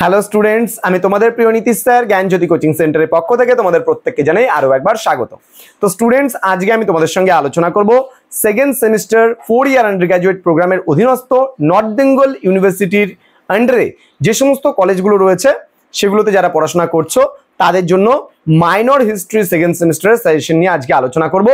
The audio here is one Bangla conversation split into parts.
হ্যালো স্টুডেন্টস আমি তোমাদের প্রিয় নীতিশ স্যার, জ্ঞানজ্যোতি কোচিং সেন্টারের পক্ষ থেকে তোমাদের প্রত্যেককে জানাই আরও একবার স্বাগত। তো স্টুডেন্টস আজকে আমি তোমাদের সঙ্গে আলোচনা করব second semester four year undergraduate প্রোগ্রামের অধীনস্থ নর্থ বেঙ্গল ইউনিভার্সিটির আন্ডারে যে সমস্ত কলেজগুলো রয়েছে, সেগুলোতে যারা পড়াশোনা করছ, তাদের জন্য মাইনর হিস্ট্রি সেকেন্ড সেমিস্টারের সাজেশন নিয়ে আজকে আলোচনা করব।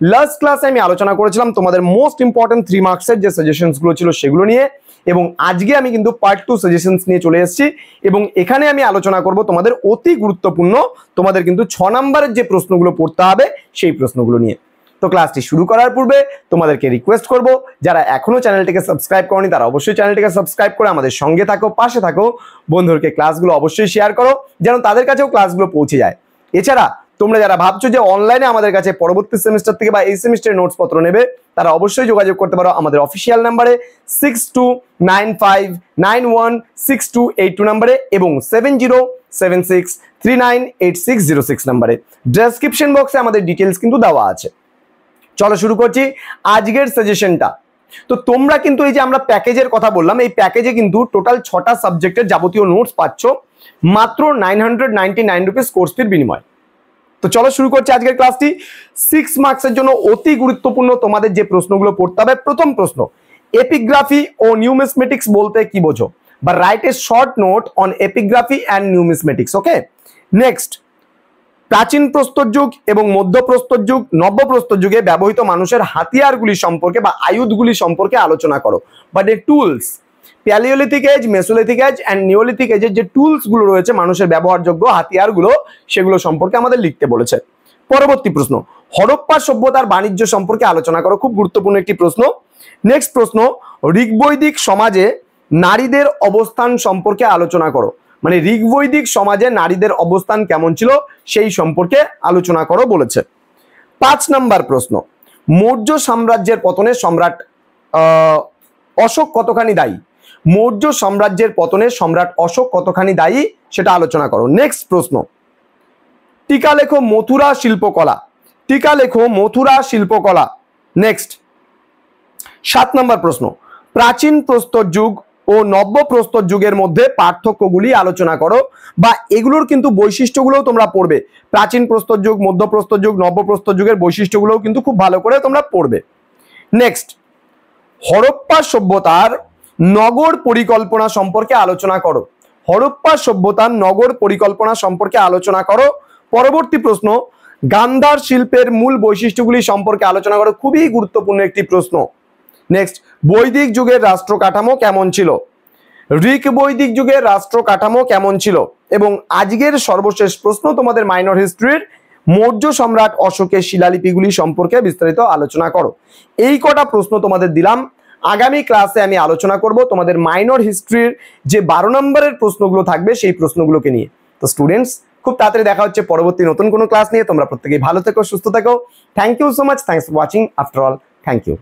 লাস্ট ক্লাসে আমি আলোচনা করেছিলাম তোমাদের মোস্ট ইম্পর্টেন্ট থ্রি মার্কসের যে সাজেশনসগুলো ছিল সেগুলো নিয়ে এবং আজকে আমি কিন্তু পার্ট টু সাজেশনস নিয়ে চলে এসেছি এবং এখানে আমি আলোচনা করব তোমাদের অতি গুরুত্বপূর্ণ তোমাদের কিন্তু ছ নম্বরের যে প্রশ্নগুলো পড়তে হবে সেই প্রশ্নগুলো নিয়ে। তো ক্লাসটি শুরু করার পূর্বে তোমাদেরকে রিকোয়েস্ট করব, যারা এখনও চ্যানেলটিকে সাবস্ক্রাইব করনি তারা অবশ্যই চ্যানেলটিকে সাবস্ক্রাইব করে আমাদের সঙ্গে থাকো, পাশে থাকো, বন্ধুদেরকে ক্লাসগুলো অবশ্যই শেয়ার করো, যেন তাদের কাছেও ক্লাসগুলো পৌঁছে যায়। এছাড়া তোমরা যারা ভাবছ যে অনলাইনে আমাদের কাছে পরবর্তী সেমিস্টার থেকে বা এই সেমিস্টারের নোটস পত্র নেবে, তারা অবশ্যই যোগাযোগ করতে পারো আমাদের অফিসিয়াল নাম্বারে six two nine five nine one six two eight two নাম্বারে এবং seven zero seven six three nine eight six zero six নাম্বারে ডেসক্রিপশন বক্সে আমাদের ডিটেলস কিন্তু দেওয়া আছে। চলো শুরু করছি আজকের সাজেশনটা তো তোমরা কিন্তু এই যে আমরা প্যাকেজের কথা বললাম, এই প্যাকেজে কিন্তু টোটাল ছটা সাবজেক্টের যাবতীয় নোটস পাচ্ছ, মাত্র nine hundred ninety nine rupees course ফির বিনিময়। তো চলো শুরু করছি আজকের ক্লাসটি। সিক্স মার্কসের জন্য অতি গুরুত্বপূর্ণ তোমাদের যে প্রশ্নগুলো পড়তে হবে। প্রথম প্রশ্ন এপিগ্রাফি ও নিউমিসমেটিক্স বলতে কি বোঝো? বা write a short note on epigraphy and numismatics okay next প্রাচীন প্রস্তর যুগ এবং মধ্য প্রস্তর যুগ, নব্য প্রস্তর যুগে ব্যবহৃত মানুষের হাতিয়ারগুলি সম্পর্কে বা আয়ুধগুলি সম্পর্কে আলোচনা করো। বা tools palaeolithic age mesolithic age and neolithic এজের যে টুলসগুলো রয়েছে মানুষের ব্যবহারযোগ্য হাতিয়ারগুলো, সেগুলো সম্পর্কে আমাদের লিখতে বলেছে। পরবর্তী প্রশ্ন, হরপ্পা সভ্যতার বাণিজ্য সম্পর্কে আলোচনা করো, খুব গুরুত্বপূর্ণ একটি প্রশ্ন। নেক্সট প্রশ্ন, ঋগ্বৈদিক সমাজে নারীদের অবস্থান সম্পর্কে আলোচনা করো। মানে ঋগ্বৈদিক সমাজে নারীদের অবস্থান কেমন ছিল, সেই সম্পর্কে আলোচনা করো বলেছে। পাঁচ নাম্বার প্রশ্ন, মৌর্য সাম্রাজ্যের পতনে সম্রাট অশোক কতখানি দায়ী? মৌর্য সাম্রাজ্যের পতনে সম্রাট অশোক কতখানি দায়ী সেটা আলোচনা করো। নেক্সট প্রশ্ন। টিকা লেখো মথুরা শিল্পকলা। টিকা লেখো মথুরা শিল্পকলা। নেক্সট সাত নম্বর প্রশ্ন। প্রাচীন প্রস্তর যুগ ও নব্য প্রস্তর যুগের মধ্যে পার্থক্যগুলি আলোচনা করো বা এগুলোর কিন্তু বৈশিষ্ট্যগুলোও তোমরা পড়বে। প্রাচীন প্রস্তর যুগ, মধ্য প্রস্তর যুগ, নব্য প্রস্তর যুগের বৈশিষ্ট্যগুলোও কিন্তু খুব ভালো করে তোমরা পড়বে। নেক্সট হরপ্পা সভ্যতার নগর পরিকল্পনা সম্পর্কে আলোচনা করো। হরপ্পা সভ্যতার নগর পরিকল্পনা সম্পর্কে আলোচনা করো। পরবর্তী প্রশ্ন, গান্ধার শিল্পের মূল বৈশিষ্ট্যগুলি সম্পর্কে আলোচনা করো। খুবই গুরুত্বপূর্ণ একটি প্রশ্ন। নেক্সট বৈদিক যুগের রাষ্ট্র কাঠামো কেমন ছিল? ঋক বৈদিক যুগের রাষ্ট্র কাঠামো কেমন ছিল? এবং আজকের সর্বশেষ প্রশ্ন তোমাদের মাইনর হিস্ট্রির মৌর্য সম্রাট অশোকের শিলালিপিগুলি সম্পর্কে বিস্তারিত আলোচনা করো। এই কটা প্রশ্ন তোমাদের দিলাম। আগামী ক্লাসে আমি আলোচনা করব তোমাদের মাইনর হিস্ট্রির যে বারো নম্বরের প্রশ্নগুলো থাকবে, সেই প্রশ্নগুলোকে নিয়ে। তো স্টুডেন্টস খুব তাড়াতাড়ি দেখা হচ্ছে পরবর্তী নতুন কোনো ক্লাস নিয়ে। তোমরা প্রত্যেকেই ভালো থেকো, সুস্থ থেকো। Thank you so much thanks for watching after all thank you